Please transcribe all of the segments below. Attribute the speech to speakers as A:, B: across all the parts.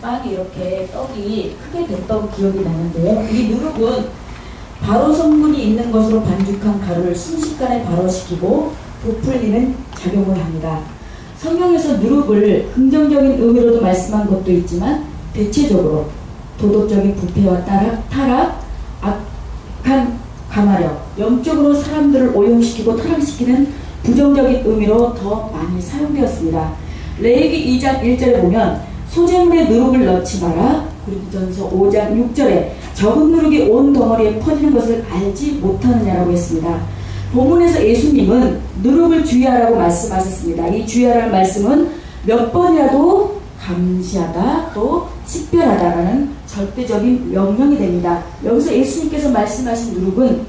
A: 빵이 이렇게 떡이 크게 됐던 기억이 나는데요. 이 누룩은 바로 성분이 있는 것으로 반죽한 가루를 순식간에 발효시키고 부풀리는 작용을 합니다. 성경에서 누룩을 긍정적인 의미로도 말씀한 것도 있지만 대체적으로 도덕적인 부패와 타락, 타락 악한 가마력, 영적으로 사람들을 오염시키고 타락시키는 부정적인 의미로 더 많이 사용되었습니다. 레이기 2장 1절에 보면 소재물에 누룩을 넣지 마라. 고린도전서 5장 6절에 적은 누룩이 온 덩어리에 퍼지는 것을 알지 못하느냐라고 했습니다. 본문에서 예수님은 누룩을 주의하라고 말씀하셨습니다. 이 주의하라는 말씀은 몇 번이라도 감시하다 또 식별하다라는 절대적인 명령이 됩니다. 여기서 예수님께서 말씀하신 누룩은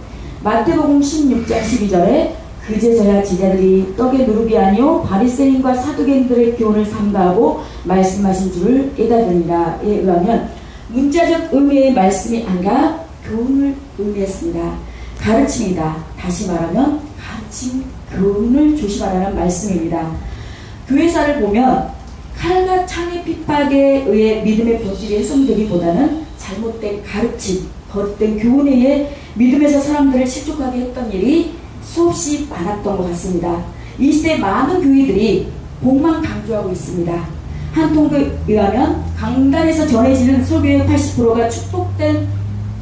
A: 마태복음 16장 12절에 그제서야 제자들이 떡의 누룩이 아니요 바리새인과 사두개인들의 교훈을 삼가하고 말씀하신 줄을 깨달으니라에 의하면 문자적 의미의 말씀이 아니라 교훈을 의미했습니다. 가르침이다. 다시 말하면 가르침, 교훈을 조심하라는 말씀입니다. 교회사를 보면 칼과 창의 핍박에 의해 믿음의 본질이 훼손되기보다는 잘못된 가르침, 거짓된 교훈에 의해 믿음에서 사람들을 실족하게 했던 일이 수없이 많았던 것 같습니다. 이 시대 많은 교회들이 복만 강조하고 있습니다. 한 통계에 의하면 강단에서 전해지는 설교의 80%가 축복된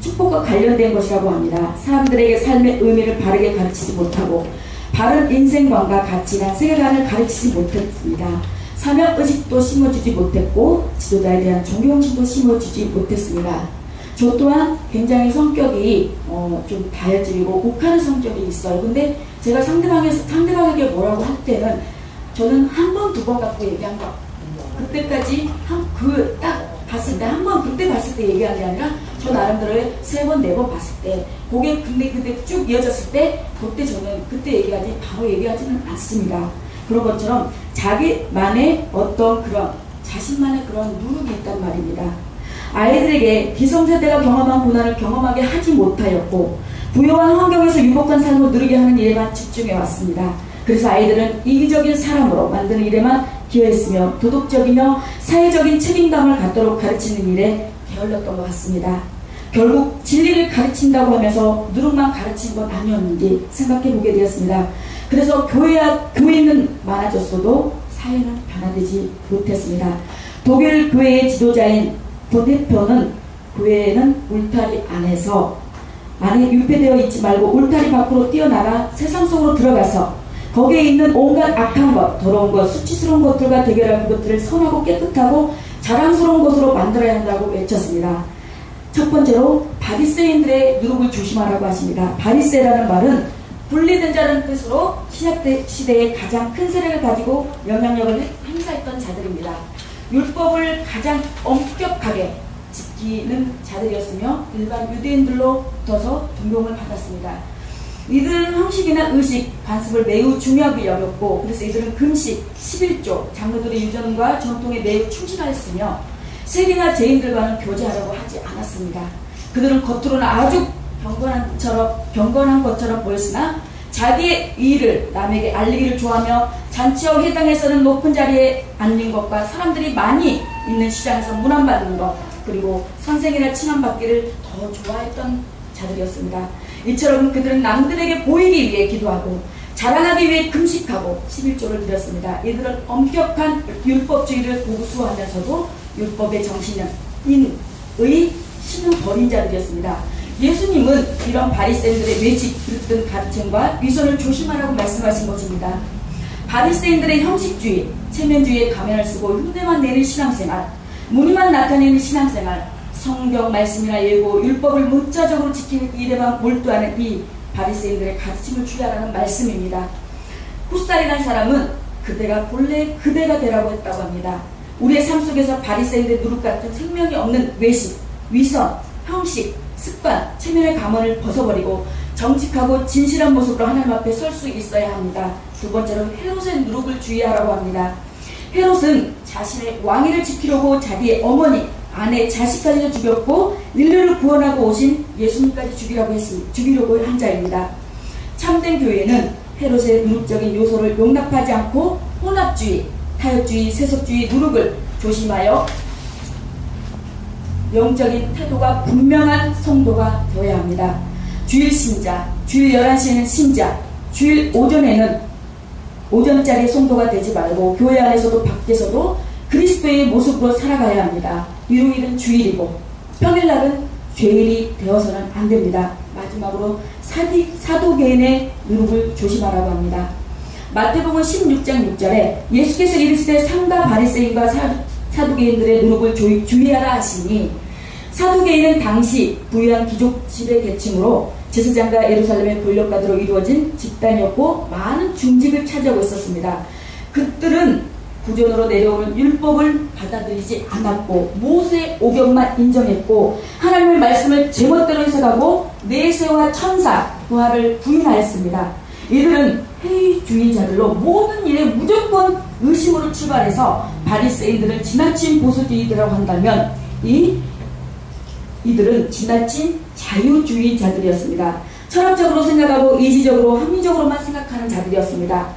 A: 축복과 관련된 것이라고 합니다. 사람들에게 삶의 의미를 바르게 가르치지 못하고 바른 인생관과 가치나 세계관을 가르치지 못했습니다. 사명 의식도 심어주지 못했고 지도자에 대한 존경심도 심어주지 못했습니다. 저 또한 굉장히 성격이 어, 좀 다혈질이고 욱하는 성격이 있어요. 근데 제가 상대방에서 상대방에게 뭐라고 할 때는 저는 한 번 두 번 갖고 얘기한 거 그때까지 한 그 딱 봤을 때 한 번 그때 봤을 때 얘기한 게 아니라 저 나름대로 세 번 네 번 봤을 때 그게 근데 그때 쭉 이어졌을 때 그때 저는 그때 얘기하지 바로 얘기하지는 않습니다. 그런 것처럼 자기만의 어떤 그런 자신만의 그런 누룩이 있단 말입니다. 아이들에게 기성세대가 경험한 고난을 경험하게 하지 못하였고 부유한 환경에서 유복한 삶을 누리게 하는 일에만 집중해 왔습니다. 그래서 아이들은 이기적인 사람으로 만드는 일에만 기여했으며 도덕적이며 사회적인 책임감을 갖도록 가르치는 일에 게을렀던 것 같습니다. 결국 진리를 가르친다고 하면서 누룩만 가르친 건 아니었는지 생각해 보게 되었습니다. 그래서 교회야, 교회는 많아졌어도 사회는 변화되지 못했습니다. 독일 교회의 지도자인 본 대표는 교회는 울타리 안에서 안에 유폐되어 있지 말고 울타리 밖으로 뛰어나가 세상 속으로 들어가서 거기에 있는 온갖 악한 것, 더러운 것, 수치스러운 것들과 대결하는 것들을 선하고 깨끗하고 자랑스러운 것으로 만들어야 한다고 외쳤습니다. 첫 번째로 바리새인들의 누룩을 조심하라고 하십니다. 바리새라는 말은 분리된 자라는 뜻으로 신약 시대에 가장 큰 세력을 가지고 영향력을 행사했던 자들입니다. 율법을 가장 엄격하게 지키는 자들이었으며 일반 유대인들로부터서 존경을 받았습니다. 이들은 형식이나 의식, 관습을 매우 중요하게 여겼고 그래서 이들은 금식, 11조, 장로들의 유전과 전통에 매우 충실하였으며 세리나 죄인들과는 교제하려고 하지 않았습니다. 그들은 겉으로는 아주 경건한 것처럼, 경건한 것처럼 보였으나 자기의 일을 남에게 알리기를 좋아하며 잔치와 회당에서는 높은 자리에 앉는 것과 사람들이 많이 있는 시장에서 문안받는 것 그리고 선생이나 칭함받기를 더 좋아했던 자들이었습니다. 이처럼 그들은 남들에게 보이기 위해 기도하고 자랑하기 위해 금식하고 11조를 드렸습니다. 이들은 엄격한 율법주의를 고수하면서도 율법의 정신은 인의 신을 버린 자들이었습니다. 예수님은 이런 바리새인들의 외식, 그릇된 가르침과 위선을 조심하라고 말씀하신 것입니다. 바리새인들의 형식주의, 체면주의에 가면을 쓰고 흉내만 내는 신앙생활, 무늬만 나타내는 신앙생활, 성경 말씀이나 예고, 율법을 문자적으로 지키는 일에만 몰두하는 이 바리새인들의 가르침을 주의하라는 말씀입니다. 후살이 난 사람은 그대가 본래 그대가 되라고 했다고 합니다. 우리의 삶 속에서 바리새인들 누룩 같은 생명이 없는 외식, 위선, 형식, 습관, 체면의 감언을 벗어버리고 정직하고 진실한 모습으로 하나님 앞에 설 수 있어야 합니다. 두 번째로 헤롯의 누룩을 주의하라고 합니다. 헤롯은 자신의 왕위를 지키려고 자기의 어머니, 아내, 자식까지도 죽였고 인류를 구원하고 오신 예수님까지 죽이려고 했습니다. 죽이려고 한 자입니다. 참된 교회는 헤롯의 누룩적인 요소를 용납하지 않고 혼합주의, 타협주의, 세속주의, 누룩을 조심하여 영적인 태도가 분명한 성도가 되어야 합니다. 주일 신자, 주일 11시에는 신자, 주일 오전에는 오전짜리 성도가 되지 말고 교회 안에서도 밖에서도 그리스도의 모습으로 살아가야 합니다. 일요일은 주일이고 평일날은 죄일이 되어서는 안 됩니다. 마지막으로 사디, 사도개인의 누룩을 조심하라고 합니다. 마태복음 16장 6절에 예수께서 이르시되 상가 바리새인과 사, 사두개인들의 누룩을 주, 주의하라 하시니 사두개인은 당시 부유한 귀족 지배 계층으로 제사장과 예루살렘의 권력가들로 이루어진 집단이었고 많은 중직을 차지하고 있었습니다. 그들은 구전으로 내려오는 율법을 받아들이지 않았고 모세 오경만 인정했고 하나님의 말씀을 제멋대로 해석하고 내세와 천사 부활을 부인하였습니다. 이들은 회의주의자들로 모든 일에 무조건 의심으로 출발해서 바리새인들은 지나친 보수주의자라고 한다면 이 이들은 지나친 자유주의자들이었습니다. 철학적으로 생각하고 이지적으로 합리적으로만 생각하는 자들이었습니다.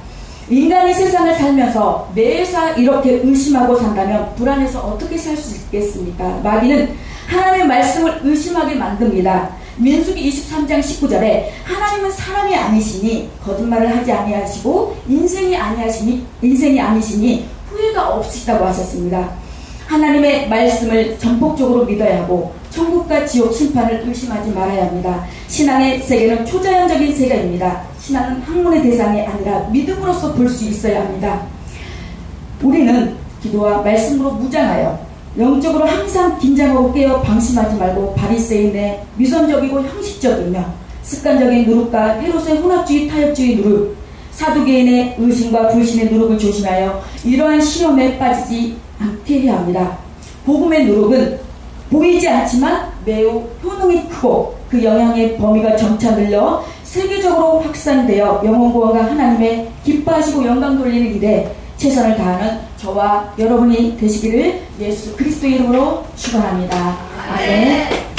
A: 인간이 세상을 살면서 매사 이렇게 의심하고 산다면 불안해서 어떻게 살 수 있겠습니까? 마귀는 하나님의 말씀을 의심하게 만듭니다. 민수기 23장 19절에 하나님은 사람이 아니시니 거짓말을 하지 아니하시고 인생이 아니하시니 인생이 아니시니 후회가 없으시다고 하셨습니다. 하나님의 말씀을 전폭적으로 믿어야 하고 천국과 지옥 심판을 의심하지 말아야 합니다. 신앙의 세계는 초자연적인 세계입니다. 신앙은 학문의 대상이 아니라 믿음으로써 볼수 있어야 합니다. 우리는 기도와 말씀으로 무장하여 영적으로 항상 긴장하고 깨어 방심하지 말고 바리새인의 위선적이고 형식적이며 습관적인 누룩과 헤롯의 혼합주의 타협주의 누룩 사두개인의 의심과 불신의 누룩을 조심하여 이러한 시험에 빠지지 않게 해야 합니다. 복음의 누룩은 보이지 않지만 매우 효능이 크고 그 영향의 범위가 점차 늘려 세계적으로 확산되어 영원구원과 하나님의 기뻐하시고 영광 돌리는 일에 최선을 다하는 저와 여러분이 되시기를 예수 그리스도 이름으로 축원합니다. 아멘.